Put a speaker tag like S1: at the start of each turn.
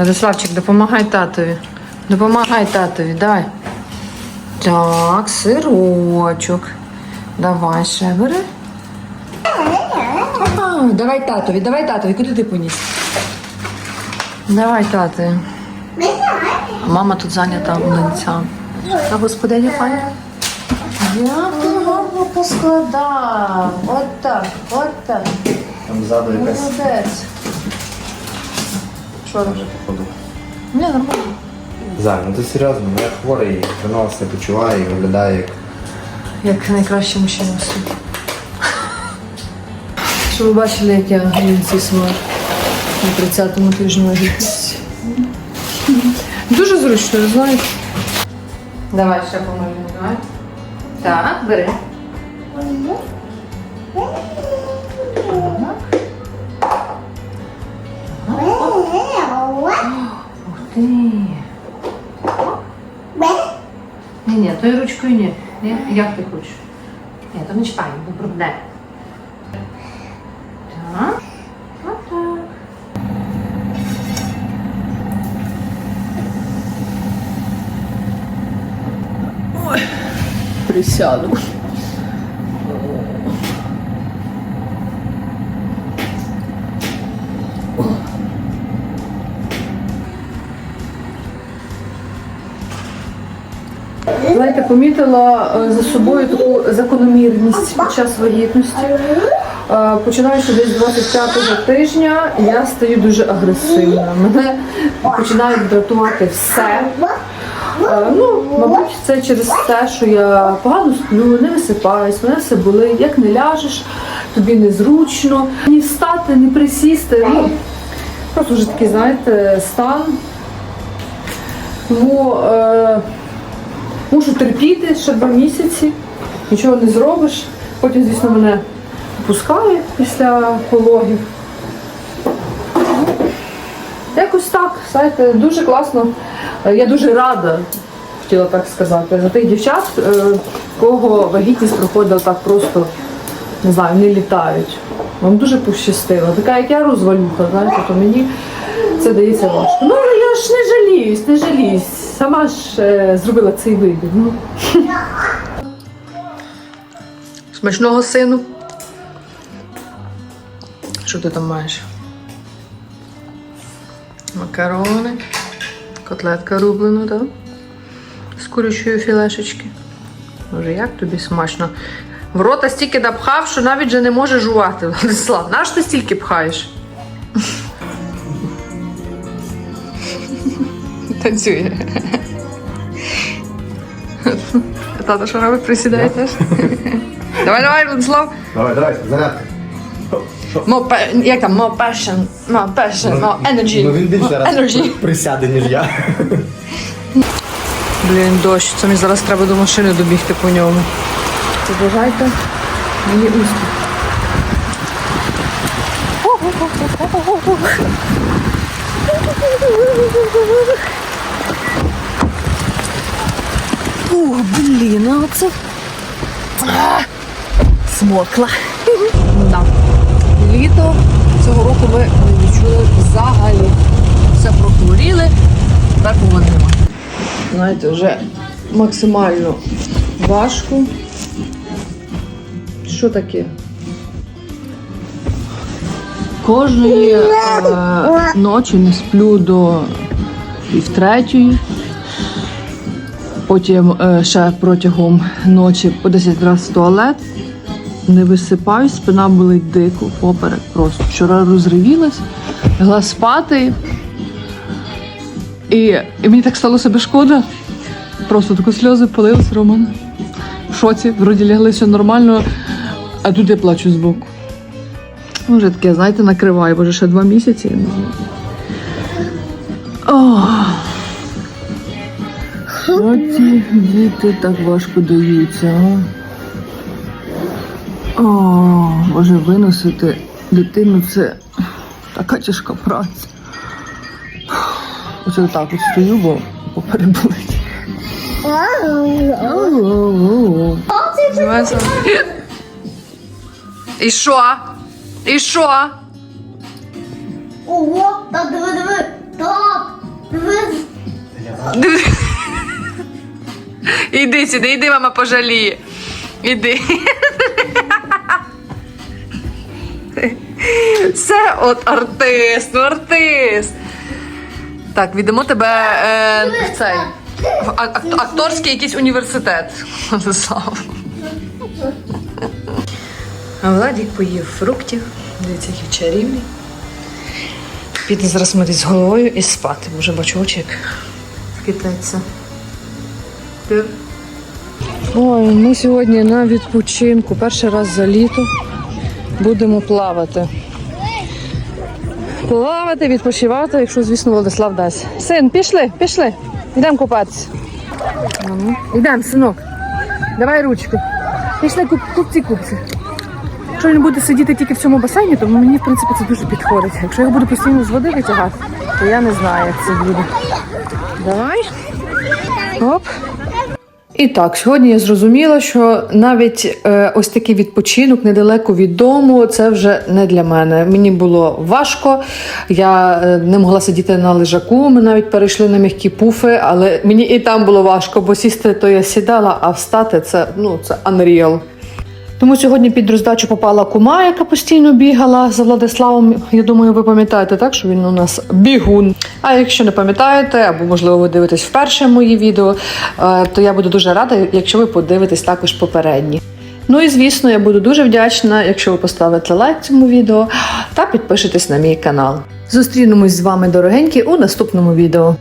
S1: Владиславчик, допомагай татові. Допомагай татові, давай. Так, сирочок. Давай ще бери. Давай татові, давай татові, куди ти поніс? Давай татові. Мама тут зайнята млинцям. А господиня пані? Ти гарно поскладав. От так, от так.
S2: Там ззаду якась
S1: Молодець. Що робиш? Ні, нормально.
S2: Зай, ну ти серйозно, ну я хворий, хреново себе почуваю і виглядає як.
S1: Як найкращий мужчина в світі. Щоб ви бачили, як я млинці смажу на 30-му тижні вагітності. Дуже зручно, ви знаєте. Давай ще помалюємо, давай. Так, бери. Ух ти. Ні, ні, тою ручкою ні. ні. Як ти хочеш? Ні, то не читай, не проблем. Так. Ой, присяду. Знаєте, помітила е, за собою таку закономірність під час вагітності. Е, Починаючи десь 25-го тижня, я стаю дуже агресивна. Мене починають дратувати все. Е, Ну, мабуть, це через те, що я погано сплю, не висипаюсь, мене все болить. Як не ляжеш, тобі незручно. Ні встати, ні присісти. Ну, просто вже такий, знаєте, стан. Тому е, мушу терпіти ще два місяці, нічого не зробиш. Потім, звісно, мене пускає після пологів. Якось так, знаєте, дуже класно. Е, Я дуже рада, хотіла так сказати, за тих дівчат, е, кого вагітність проходила так просто, не знаю, не літають. Вам дуже пощастило. Така, як я розвалюха, знаєте, то мені це дається важко. Ну, я ж не жаліюсь, не жаліюсь. Сама ж е, зробила цей вибір. Ну. Смачного сину. Що ти там маєш? Макарони, котлетка рублена, так? З курячої філешечки. Боже, як тобі смачно. В рота стільки напхав, що навіть вже не може жувати. Владислав, наш ти стільки пхаєш? Танцює. Тато що робить? Присідає теж. Давай, давай, Владислав.
S2: Давай, давай, зарядка.
S1: More pa- як там, more passion, more passion, more energy.
S2: Ну він більше раз
S1: energy.
S2: присяде, ніж я.
S1: Блін, дощ, це мені зараз треба до машини добігти по ньому. Побажайте мені успіх. Ух, блін, а оце А, смокла. Да. Літо цього року ми не відчули взагалі. Все прохворіли, тепер погоди немає. Знаєте, вже максимально важко. Що таке? Кожної е, ночі не сплю до півтретьої. Потім е, ще протягом ночі по 10 разів в туалет. Не висипаюсь, спина болить дико, поперек просто. Вчора розривілась, лягла спати. І, і мені так стало себе шкода. Просто такі сльози полились, Роман. В шоці, вроді лягли все нормально, а тут я плачу збоку. Може таке, знаєте, накриває, боже, ще два місяці. Ох. Що діти так важко даються, а? О, Боже, виносити дитину це така тяжка праця. Оце так от стою, бо попереболить. І що? І що?
S3: Ого, так диви, диви, так,
S1: Іди сюди, іди, мама пожаліє. Іди. Це от артист, ну артист. Так, віддамо тебе е, в цей в ак- акторський якийсь університет. Владик поїв фруктів. Дивіться, який чарівний. Піде зараз з головою і спати, бо вже бачу очі, як вкитається. Ой, ми сьогодні на відпочинку. Перший раз за літо будемо плавати. Плавати, відпочивати, якщо, звісно, Владислав дасть. Син, пішли, пішли. Йдемо купатися. Йдемо, синок. Давай ручку. Пішли купці, купці. Якщо він буде сидіти тільки в цьому басейні, то мені, в принципі, це дуже підходить. Якщо я буду постійно з води витягати, то я не знаю, як це буде. Давай. Оп. І так, сьогодні я зрозуміла, що навіть е, ось такий відпочинок недалеко від дому це вже не для мене. Мені було важко, я е, не могла сидіти на лежаку. Ми навіть перейшли на м'які пуфи, але мені і там було важко, бо сісти то я сідала, а встати це ну це unreal. Тому сьогодні під роздачу попала кума, яка постійно бігала за Владиславом. Я думаю, ви пам'ятаєте так, що він у нас бігун. А якщо не пам'ятаєте, або можливо ви дивитесь вперше мої відео, е, то я буду дуже рада, якщо ви подивитесь також попередні. Ну і звісно, я буду дуже вдячна, якщо ви поставите лайк цьому відео та підпишетесь на мій канал. Зустрінемось з вами, дорогенькі, у наступному відео.